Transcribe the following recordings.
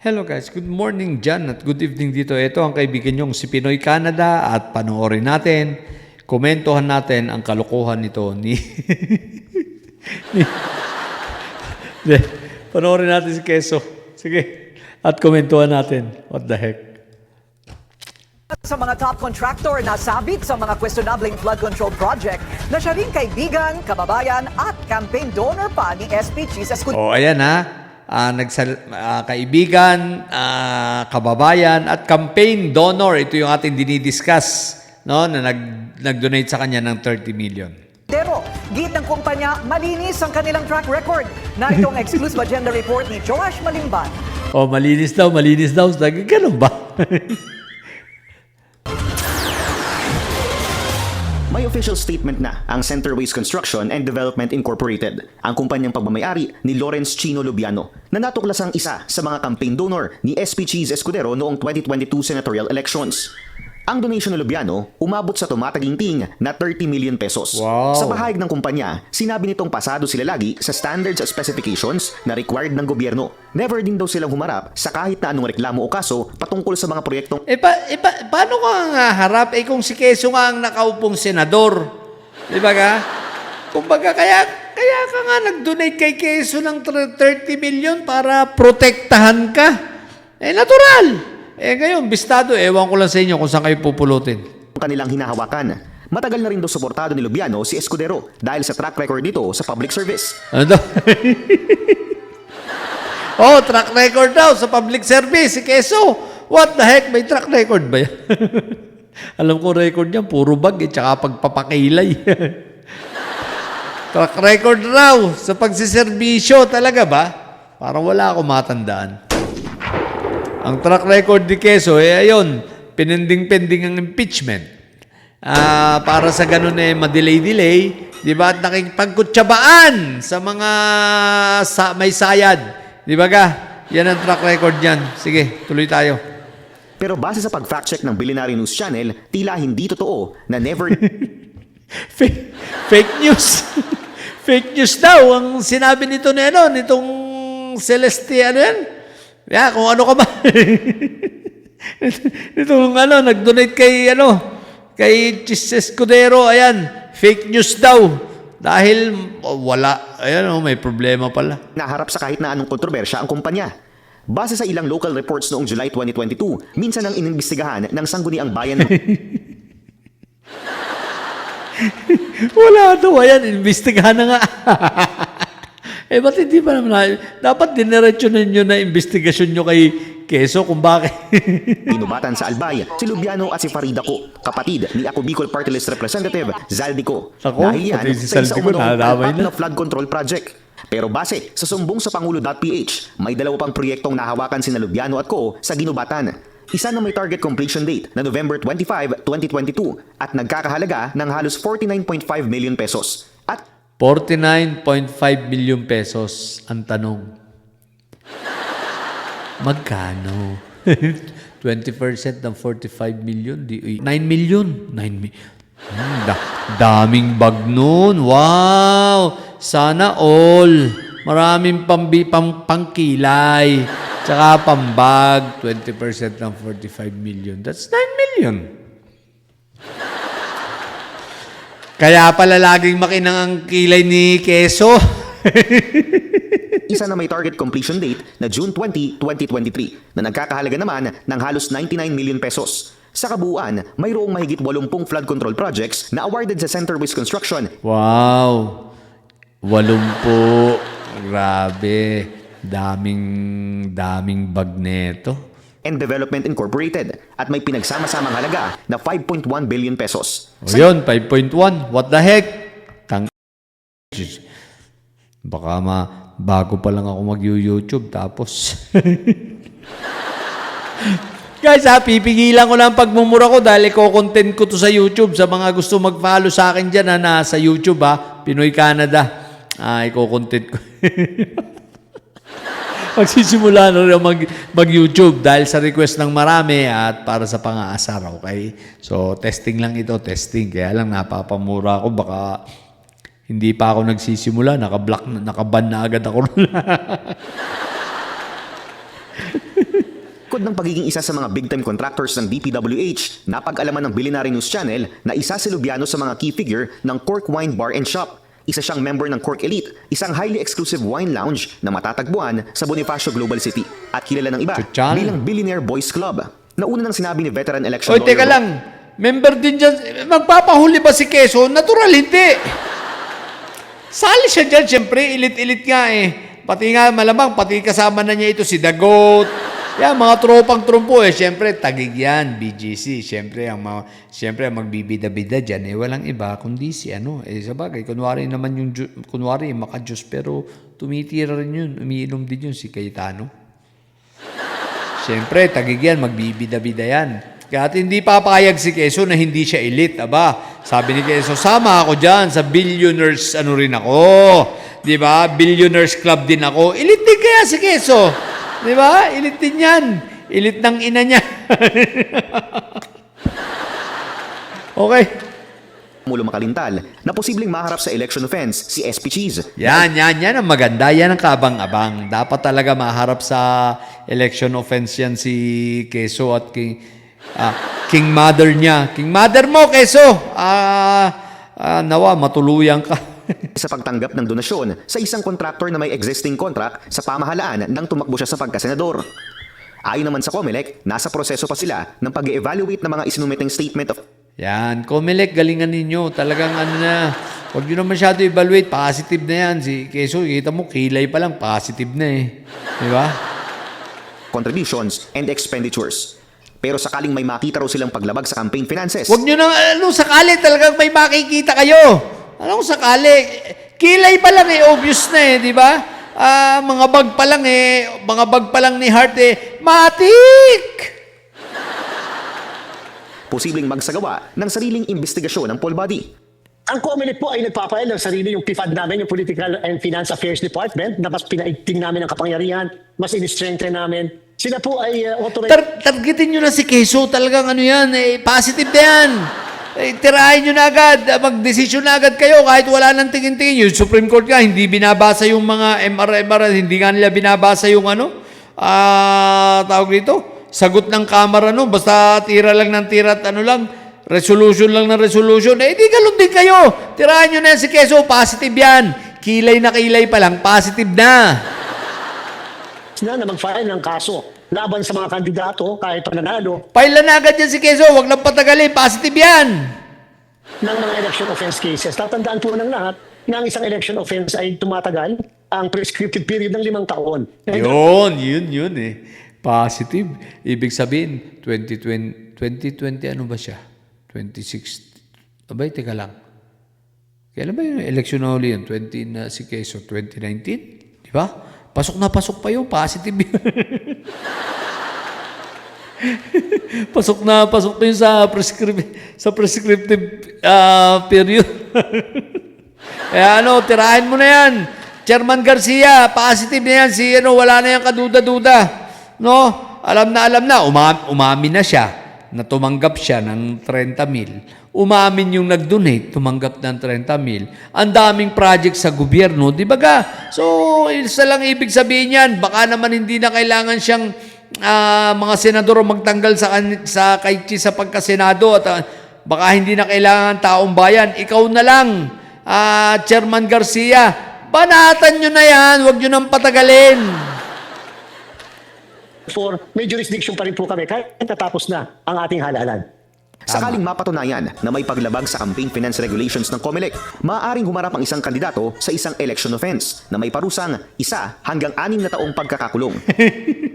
Hello guys, good morning dyan at good evening dito. Ito ang kaibigan nyong si Pinoy Canada at panoorin natin, komentuhan natin ang kalokohan nito ni... ni De, panoorin natin si Keso. Sige, at komentuhan natin. What the heck? sa mga top contractor na sabit sa mga questionabling flood control project na siya rin kaibigan, kababayan at campaign donor pa ni SP Cheese Escudero. O ayan ha, Ah, nagsal- ah, kaibigan, ah, kababayan at campaign donor. Ito yung ating dinidiscuss no, na nag, nag-donate sa kanya ng 30 million. Pero, git ng kumpanya, malinis ang kanilang track record. Na itong exclusive agenda report ni Joash Malimban. O malinis daw, malinis daw. Ganun ba? official statement na ang Centerways Construction and Development Incorporated, ang kumpanyang pagmamayari ni Lawrence Chino Lubiano, na natuklasang isa sa mga campaign donor ni SP Cheese Escudero noong 2022 senatorial elections. Ang donation ni Lubiano umabot sa tumataginting na 30 million pesos. Wow. Sa bahayag ng kumpanya, sinabi nitong pasado sila lagi sa standards at specifications na required ng gobyerno. Never din daw silang humarap sa kahit na anong reklamo o kaso patungkol sa mga proyektong eh, pa, eh pa, paano ka nga harap? Eh kung si Keso nga ang nakaupong senador. Di ba ka? Kumbaga, kaya, kaya ka nga nag-donate kay Keso ng tr- 30 million para protektahan ka. Eh, natural. Eh, ngayon, bistado, ewan ko lang sa inyo kung saan kayo pupulutin. kanilang hinahawakan. Matagal na rin daw suportado ni Lubiano si Escudero dahil sa track record nito sa public service. Ano daw? oh, track record daw sa public service si Keso. What the heck? May track record ba yan? Alam ko record niya, puro bag eh, tsaka pagpapakilay. track record raw sa pagsiservisyo. Talaga ba? Parang wala akong matandaan. Ang track record ni Keso, eh ayun, pinending-pending ang impeachment. Ah, para sa ganun eh, madelay-delay, di ba? At nakikipagkutsabaan sa mga sa, may sayad. Di ba ga? Yan ang track record niyan. Sige, tuloy tayo. Pero base sa pag-fact check ng Billionaire News Channel, tila hindi totoo na never fake, fake news. fake news daw ang sinabi nito ni ano, nitong Celeste, ano yan? Yeah, kung ano ka ba. Itong ano, nag-donate kay ano, kay Chis Escudero, ayan, fake news daw. Dahil oh, wala, ayan oh, may problema pala. naharap sa kahit na anong kontrobersya ang kumpanya. Base sa ilang local reports noong July 2022, minsan ang inimbestigahan ng sangguniang bayan ng Wala daw, ayan, imbestigahan na nga. eh, ba't hindi pa naman, na- dapat diniretso ninyo na investigasyon nyo kay Keso kung bakit. Inubatan sa Albay, si Lubiano at si Farida Ko, kapatid ni Ako Bicol Party List Representative Zaldico. Ako, Dahil yan si Zaldico, nadamay na. na flood control project. Pero base sa sumbong sa Pangulo.ph, may dalawa pang proyektong nahawakan sina Lubiano at Ko sa ginubatan. Isa na may target completion date na November 25, 2022 at nagkakahalaga ng halos 49.5 million pesos. At 49.5 million pesos ang tanong. Magkano? 20% ng 45 million, di, 9 million. 9 million. Hmm, da- daming bag nun. Wow! Sana all. Maraming pambi, pang, pangkilay. Tsaka pambag. 20% ng 45 million. That's 9 million. Kaya pala laging makinang ang kilay ni Keso. isa na may target completion date na June 20, 2023 na nagkakahalaga naman ng halos 99 million pesos. Sa kabuuan, mayroong mahigit 80 flood control projects na awarded sa Centerways Construction Wow! Walumpo. Grabe. Daming, daming bag neto. And Development Incorporated at may pinagsama-samang halaga na 5.1 billion pesos. O yun, 5.1. What the heck? Tang... Baka ma... Bago pa lang ako mag-YouTube tapos... Guys ha, pipigilan ko lang ang pagmumura ko dahil ko-content ko to sa YouTube. Sa mga gusto mag-follow sa akin dyan ha, na sa YouTube ha, Pinoy Canada. Ah, iko-content ko. Magsisimula na rin mag, mag-YouTube dahil sa request ng marami at para sa pang-aasar, okay? So, testing lang ito, testing. Kaya lang napapamura ako, baka hindi pa ako nagsisimula, naka-block, na- naka-ban na agad ako. Kod ng pagiging isa sa mga big-time contractors ng DPWH, napag-alaman ng Billionaire News Channel na isa si Lubiano sa mga key figure ng Cork Wine Bar and Shop. Isa siyang member ng Cork Elite, isang highly exclusive wine lounge na matatagpuan sa Bonifacio Global City at kilala ng iba Chuchan. bilang Billionaire Boys Club. Nauna nang sinabi ni veteran election Oy, teka lawyer- lang. Member din dyan. Magpapahuli ba si Keso? Natural, hindi. Sali siya dyan, siyempre. Ilit-ilit nga eh. Pati nga, malamang, pati kasama na niya ito si Dagot. Yan, mga tropang trumpo eh. Siyempre, tagig yan, BGC. Siyempre, ang, mga, siyempre, ang magbibida-bida dyan eh, walang iba kundi si ano. Eh, sabagay, kunwari naman yung, kunwari, maka-Diyos, pero tumitira rin yun. Umiinom din yun si Cayetano. Siyempre, tagig yan, magbibida-bida yan. Kaya hindi papayag si Keso na hindi siya elite. Aba, sabi ni Keso, sama ako dyan sa billionaires, ano rin ako. Di ba? Billionaires club din ako. Elite din kaya si Keso. Di ba? Elite din yan. Elite ng ina niya. okay. Mulo Makalintal na posibleng maharap sa election offense si SP Cheese. Yan, yan, yan ang maganda. Yan ang kabang-abang. Dapat talaga maharap sa election offense yan si Keso at King, ah, King Mother niya. King Mother mo, Keso! Ah, ah, nawa, matuluyan ka. Sa pagtanggap ng donasyon sa isang kontraktor na may existing contract sa pamahalaan nang tumakbo siya sa pagkasenador. Ayon naman sa COMELEC, nasa proseso pa sila ng pag-evaluate ng mga isinumiteng statement of yan, Comelec, galingan ninyo. Talagang ano na, huwag nyo na masyado evaluate. Positive na yan. Si Keso, kita mo, kilay pa lang, positive na eh. Di ba? contributions and expenditures. Pero sakaling may makita raw silang paglabag sa campaign finances, Huwag nyo nang, ano, sakali talagang may makikita kayo. Anong sakali? Kilay pa lang eh, obvious na eh, di ba? Ah, mga bag pa lang eh, mga bag pa lang ni Hart eh, matik! posibleng magsagawa ng sariling investigasyon ng poll body. Ang COMELEC po ay nagpapail ng sarili yung PFAD namin, yung Political and Finance Affairs Department, na mas pinaigting namin ang kapangyarihan, mas in-strengthen namin. Sila po ay uh, authorized Tar- targetin nyo na si Keso, talagang ano yan, eh, positive na yan. Eh, tirahin nyo na agad, ah, mag-desisyon na agad kayo kahit wala nang tingin-tingin. Yung Supreme Court nga, hindi binabasa yung mga MR-MR, hindi nga nila binabasa yung ano, ah, tawag dito, sagot ng kamera no, basta tira lang ng tira at ano lang, resolution lang ng resolution. Eh, di galon din kayo. Tirahan nyo na yan si Keso, positive yan. Kilay na kilay pa lang, positive na. na na mag-file ng kaso laban sa mga kandidato kahit pananalo Paila na agad yan si Keso, wag lang patagalin, positive yan. ng mga election offense cases. Tatandaan po ng lahat na ang isang election offense ay tumatagal ang prescriptive period ng limang taon. And Yun, yun, yun eh. Positive. Ibig sabihin, 2020, 2020 ano ba siya? 26, abay, teka lang. Kailan ba yung election na huli yun? 20 na si Quezon, 2019? Di ba? Pasok na pasok pa yun, positive yun. pasok na pasok pa yun sa, prescriptive, sa prescriptive ah, period. Kaya ano, tirahin mo na yan. Chairman Garcia, positive na yan. Si ano, wala na yan kaduda-duda. No? Alam na, alam na. Uma, umami na siya na tumanggap siya ng 30 mil. Umamin yung nag-donate, tumanggap ng 30 mil. Ang daming project sa gobyerno, di ba ga? So, isa lang ibig sabihin yan, baka naman hindi na kailangan siyang ah, mga senador magtanggal sa, sa kay Chi sa pagkasenado at ah, baka hindi na kailangan taong bayan. Ikaw na lang, ah, Chairman Garcia, banatan nyo na yan, huwag nyo nang patagalin. For may jurisdiction pa rin po kami kahit natapos na ang ating halalan. Sakaling mapatunayan na may paglabag sa campaign finance regulations ng COMELEC, maaaring humarap ang isang kandidato sa isang election offense na may parusang isa hanggang anim na taong pagkakakulong.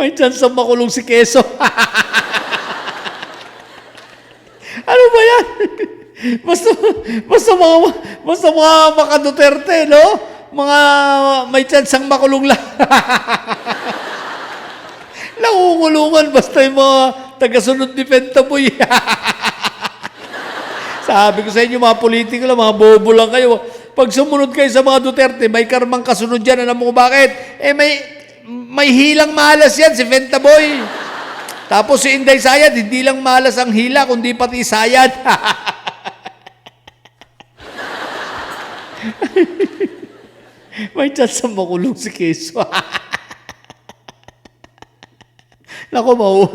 May chance ang makulong si Keso. ano ba yan? basta, basta mga, basta mga maka Duterte, no? Mga may chance ang makulong lang. Nakukulungan basta yung mga tagasunod ni Pentaboy. Sabi ko sa inyo, mga politiko lang, mga bobo lang kayo. Pag sumunod kayo sa mga Duterte, may karmang kasunod yan. Alam mo bakit? Eh, may, may hilang malas yan, si Pentaboy. Tapos si Inday Sayad, hindi lang malas ang hila, kundi pati sayad. may chance na makulong si Keso. Nako, mau.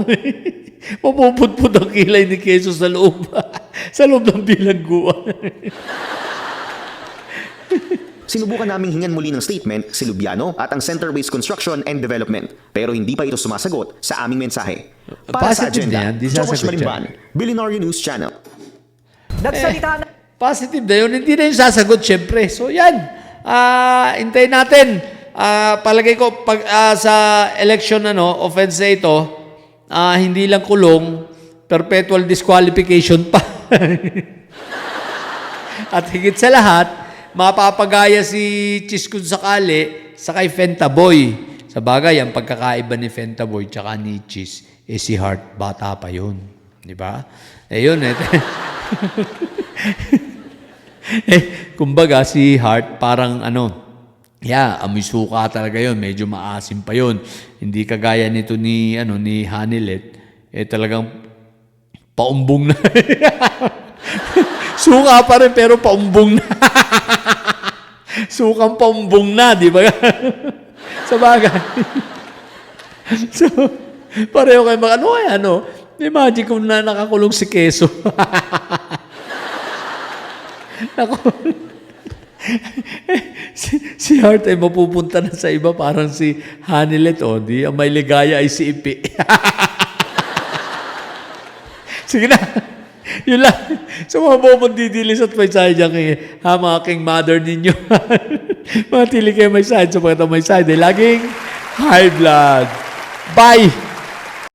Mapupudpud ang kilay ni Keso sa loob. sa loob ng bilangguan. Sinubukan naming hingan muli ng statement si Lubiano at ang Center Waste Construction and Development pero hindi pa ito sumasagot sa aming mensahe. Para sa Positive agenda, na yan, di Josh sasagot Marimban, Billionaire News Channel. Nagsalita na Positive na yun. Hindi na yung sasagot, syempre. So, yan. Ah, hintayin natin. Ah, palagay ko, pag ah, sa election, ano, offense na ito, ah, hindi lang kulong, perpetual disqualification pa. At higit sa lahat, mapapagaya si Chis kung sakali sa kay Fentaboy. Sa bagay, ang pagkakaiba ni Fentaboy tsaka ni Chis, eh si Hart, bata pa yun. Di ba? Eh yun, eh. eh, kumbaga si Hart parang ano, yeah, amoy suka talaga yon, medyo maasim pa yon. Hindi kagaya nito ni ano ni Hanilet, eh talagang paumbong na. suka pa rin pero paumbong na. Sukang paumbong na, di ba? Sa bagay. so, pareho kayo mag, ano kaya, ano? Imagine kung na nakakulong si Keso. Ako, si, si Hart ay mapupunta na sa iba parang si Hanilet o di ang may ligaya ay si Ipi. Sige na. Yun lang. Sa mga bobong didilis at may side dyan kay hama aking mother ninyo. Matili kayo may side sapagkat ang may side ay laging high blood. Bye!